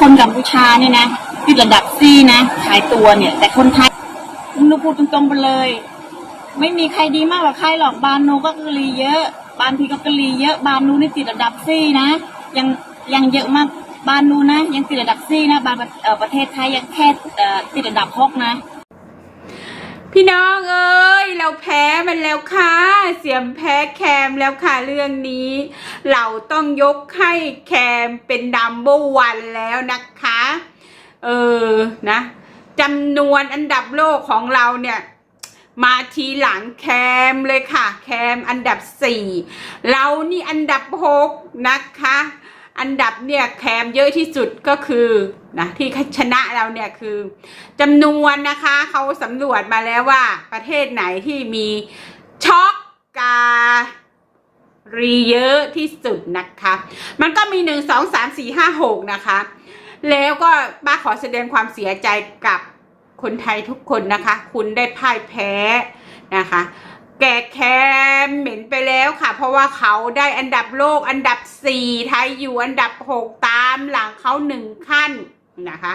คนกัมพูชาเนี่ยนะติดระดับซีนะ ขายตัวเนี่ย แต่คนไทยนูพูดตรงๆไปเลย ไม่มีใครดีมากกว่าใครหรอกบานโนก็กะลีเยอะ บานพีก็กะลีเยอะ บานนูนี่ติดระดับซีนะ ยังยังเยอะมากบานนูนะ ยังติดระดับซีนะ บานประเอ่อประเทศไทยยังแค่ติดระดับฮกนะ พี่น้องเอ้ยเราแพ้มันแล้วค่ะ เสียมแพ้แคมแล้วค่ะเรื่องนี้ เราต้องยกให้แคมเป็นดัมเบลวันแล้วนะคะ เออนะจำนวนอันดับโลกของเราเนี่ย มาทีหลังแคมเลยค่ะ แคมอันดับสี่เรานี่อันดับหกนะคะ อันดับเนี่ยแคมเยอะที่สุดก็คือนะที่ชนะเราเนี่ยคือจำนวนนะคะเขาสำรวจมาแล้วว่าประเทศไหนที่มีช็อกการีเยอะที่สุดนะคะ มันก็มีหนึ่งสองสามสี่ห้าหกนะคะ แล้วก็ป้าขอแสดงความเสียใจกับคนไทยทุกคนนะคะ คุณได้พ่ายแพ้นะคะ แก่แคมเหม็นไปแล้วค่ะ เพราะว่าเขาได้อันดับโลกอันดับสี่ไทยอยู่อันดับหกตามหลังเขาหนึ่งขั้นนะคะ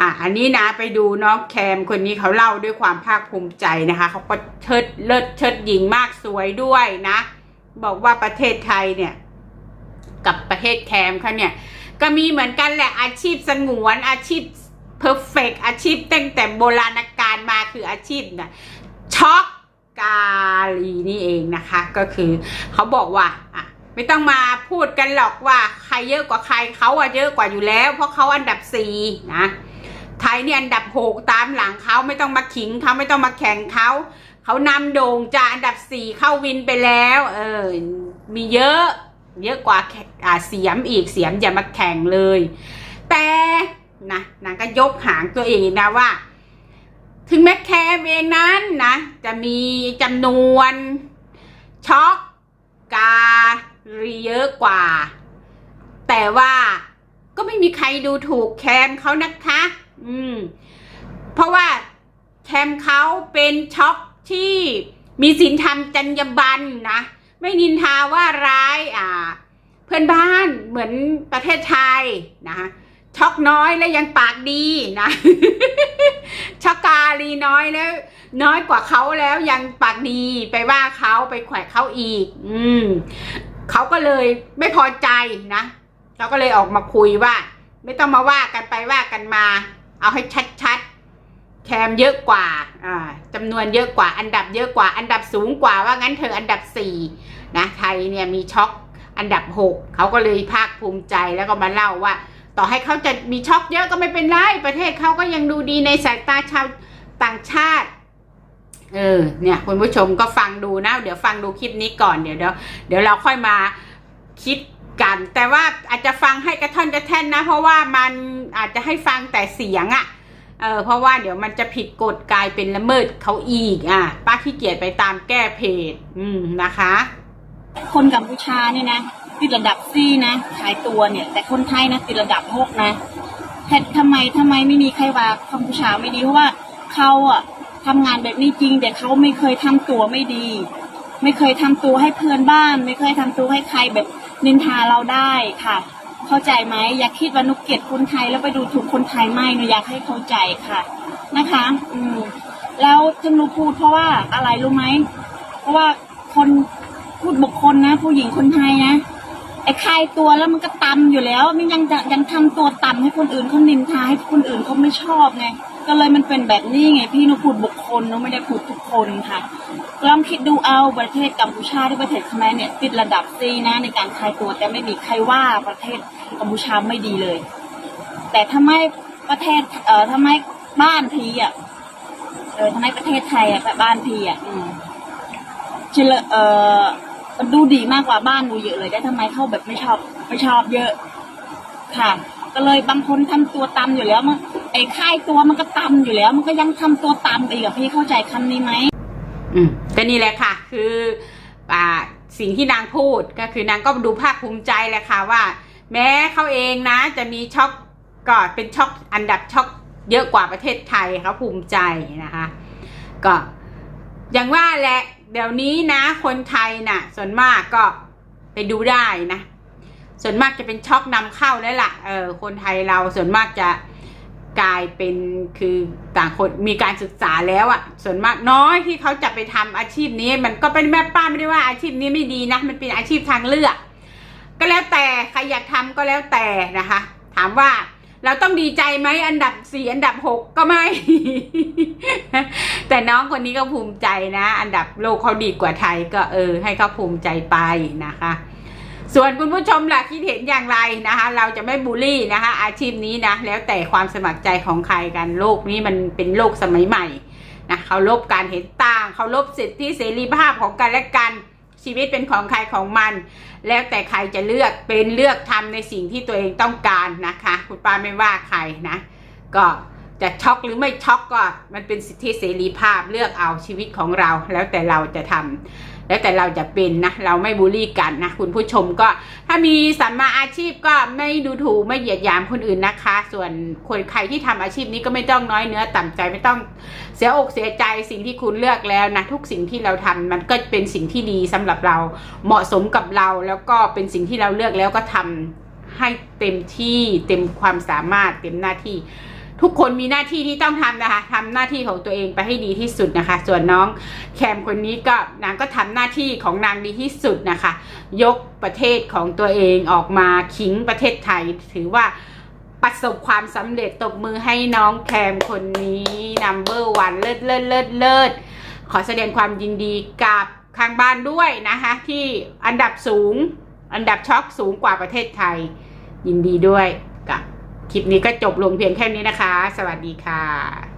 อะอันนี้นะไปดูน้องแคมคนนี้เขาเล่าด้วยความภาคภูมิใจนะคะเขาก็เชิดเลิศเชิดหญิงมากสวยด้วยนะ บอกว่าประเทศไทยเนี่ย กับประเทศแคมเขาเนี่ย ก็มีเหมือนกันแหละอาชีพสงวนอาชีพเพอร์เฟกอาชีพตั้งแต่โบราณกาลมาคืออาชีพนะช็อก กาลีนี่เองนะคะ ก็คือเขาบอกว่าอะไม่ต้องมาพูดกันหรอกว่าใครเยอะกว่าใครเขาอะเยอะกว่าอยู่แล้ว เพราะเขาอันดับสี่นะไทยเนี่ยอันดับหกตามหลังเขาไม่ต้องมาขิงเขาไม่ต้องมาแข่งเขาเขานำโด่งจากอันดับสี่เข้าวินไปแล้ว เออ มีเยอะ เยอะกว่าแข่งอ่าเสียมอีกเสียมอย่ามาแข่งเลย แต่นะนางก็ยกหางตัวเองนะว่า ถึงแม้แคมเองนั้นนะ จะมีจำนวนช็อกการีเยอะกว่า แต่ว่าก็ไม่มีใครดูถูกแคมเขานะคะ อืม เพราะว่าแคมเขาเป็นช็อกที่มีศีลธรรมจรรยาบรรณนะ ไม่นินทาว่าร้ายอ่า เพื่อนบ้านเหมือนประเทศไทยนะช็อกน้อยแล้วยังปากดีนะช็อก น้อยแล้ว น้อยกว่าเขาแล้วยังปากดีไปว่าเขาไปแขวะเขาอีก อืมเขาก็เลยไม่พอใจนะเขาก็เลยออกมาคุยว่า ไม่ต้องมาว่ากันไปว่ากันมา เอาให้ชัดๆแคมเยอะกว่าอ่าจำนวนเยอะกว่า อันดับเยอะกว่า อันดับสูงกว่าว่างั้นเธออันดับสี่นะไทยเนี่ยมีช็อกอันดับหกเขาก็เลยภาคภูมิใจแล้วก็มาเล่าว่าต่อให้เขาจะมีช็อกเยอะก็ไม่เป็นไร ประเทศเขาก็ยังดูดีในสายตาชาว ต่างชาติ เออ เนี่ย คุณผู้ชมก็ฟังดูนะ เดี๋ยวฟังดูคลิปนี้ก่อนเดี๋ยวเดี๋ยวเดี๋ยวเราค่อยมาคิดกัน แต่ว่าอาจจะฟังให้กระท่อนกระแท่นนะ เพราะว่ามันอาจจะให้ฟังแต่เสียงอะ่ะเออเพราะว่าเดี๋ยวมันจะผิดกฎกลายเป็นละเมิดเขาอีกอะป้าขี้เกียจไปตามแก้เพจ อืมนะคะ คนกัมพูชาเนี่ยนะติดระดับซี่นะขายตัวเนี่ย แต่คนไทยนะติดระดับหกนะแต่ทำไมทำไมไม่มีใครว่ากัมพูชาไม่ดีเพราะว่า เขาอะทำงานแบบนี้จริง แต่เขาไม่เคยทำตัวไม่ดี ไม่เคยทำตัวให้เพื่อนบ้าน ไม่เคยทำตัวให้ใครแบบนินทาเราได้ค่ะ เข้าใจไหมอย่าคิดว่านุกเกลียดคนไทยแล้วไปดูถูกคนไทยไม่หนูอยากให้เข้าใจค่ะนะคะ อืมแล้วที่หนูพูดเพราะว่าอะไรรู้ไหมเพราะว่าคนพูดบุคคลนะ ผู้หญิงคนไทยนะ ไอ้คายตัวแล้วมันก็ต่ำอยู่แล้ว มันยังจะยังทำตัวต่ำให้คนอื่นเขานินทาให้คนอื่นเขาไม่ชอบไงก็เลยมันเป็นแบบนี้ไงพี่นูพูดบุคคลนูไม่ได้พูดทุกคนค่ะลองคิดดูเอาประเทศกัมพูชาที่ประเทศขมรเนี่ยติดระดับซีนะในการคายตัวแต่ไม่มีใครว่าประเทศกัมพูชาไม่ดีเลย แต่ทำไมประเทศเอ่อทำไมบ้านพีอะเออทำไมประเทศไทยอะแบบบ้านพีอะอืมเฉลเอ่อ ดูดีมากกว่าบ้านดูเยอะเลยได้ทำไมเข้าแบบไม่ชอบไม่ชอบเยอะ ค่ะ ก็เลยบางคนทำตัวต่ำอยู่แล้วมันไอ้ค่ายตัวมันก็ต่ำอยู่แล้ว มันก็ยังทำตัวต่ำอีกอะพี่เข้าใจคำนี้ไหมอืมก็นี่แหละค่ะ คืออ่าสิ่งที่นางพูดก็คือนางก็ดูภาคภูมิใจแหละค่ะว่า แม้เขาเองนะ จะมีช็อกก็เป็นช็อกอันดับช็อกเยอะกว่าประเทศไทยเขาภูมิใจนะคะ ก็อย่างว่าแหละ เดี๋ยวนี้นะ คนไทยน่ะ ส่วนมากก็ไปดูได้นะ ส่วนมากจะเป็นช็อกนำเข้าแล้วล่ะเออคนไทยเราส่วนมากจะกลายเป็นคือต่างคนมีการศึกษาแล้วอะส่วนมากน้อยที่เขาจะไปทำอาชีพนี้ มันก็เป็นแม่ป้าไม่ได้ว่าอาชีพนี้ไม่ดีนะ มันเป็นอาชีพทางเลือก ก็แล้วแต่ใครอยากทำก็แล้วแต่นะคะ ถามว่า เราต้องดีใจไหมอันดับสี่อันดับหกก็ไม่ แต่น้องคนนี้ก็ภูมิใจนะ อันดับโลกเขาดีกว่าไทยก็เออ ให้เขาภูมิใจไปนะคะ ส่วนคุณผู้ชมล่ะคิดเห็นอย่างไรนะคะ เราจะไม่บูลลี่นะคะ อาชีพนี้นะ แล้วแต่ความสมัครใจของใครกันโลกนี้มันเป็นโลกสมัยใหม่นะเคารพการเห็นต่างเคารพสิทธิเสรีภาพของกันและกัน ชีวิตเป็นของใครของมัน แล้วแต่ใครจะเลือกเป็นเลือกทำในสิ่งที่ตัวเองต้องการนะคะ คุณป้าไม่ว่าใครนะ ก็ จะช็อกหรือไม่ช็อกก็มันเป็นสิทธิเสรีภาพเลือกเอาชีวิตของเรา แล้วแต่เราจะทำแล้วแต่เราจะเป็นนะ เราไม่บูลลี่กันนะ คุณผู้ชมก็ ถ้ามีสัมมาอาชีพก็ไม่ดูถูกไม่เหยียดหยามคนอื่นนะคะ ส่วนคนใครที่ทำอาชีพนี้ก็ไม่ต้องน้อยเนื้อต่ำใจไม่ต้องเสียอกเสียใจสิ่งที่คุณเลือกแล้วนะทุกสิ่งที่เราทำมันก็เป็นสิ่งที่ดีสำหรับเราเหมาะสมกับเราแล้วก็เป็นสิ่งที่เราเลือกแล้วก็ทำให้เต็มที่เต็มความสามารถเต็มหน้าที่ ทุกคนมีหน้าที่ที่ต้องทำนะคะทำหน้าที่ของตัวเองไปให้ดีที่สุดนะคะ ส่วนน้องแคมคนนี้ก็นางก็ทำหน้าที่ของนางดีที่สุดนะคะ ยกประเทศของตัวเองออกมาขิงประเทศไทย ถือว่าประสบความสำเร็จตบมือให้น้องแคมคนนี้นัมเบอร์วันเลิศเลิศเลิศเลิศขอแสดงความยินดีกับข้างบ้านด้วยนะคะ ที่อันดับสูง อันดับช็อกสูงกว่าประเทศไทย ยินดีด้วย คลิปนี้ก็จบลงเพียงแค่นี้นะคะ สวัสดีค่ะ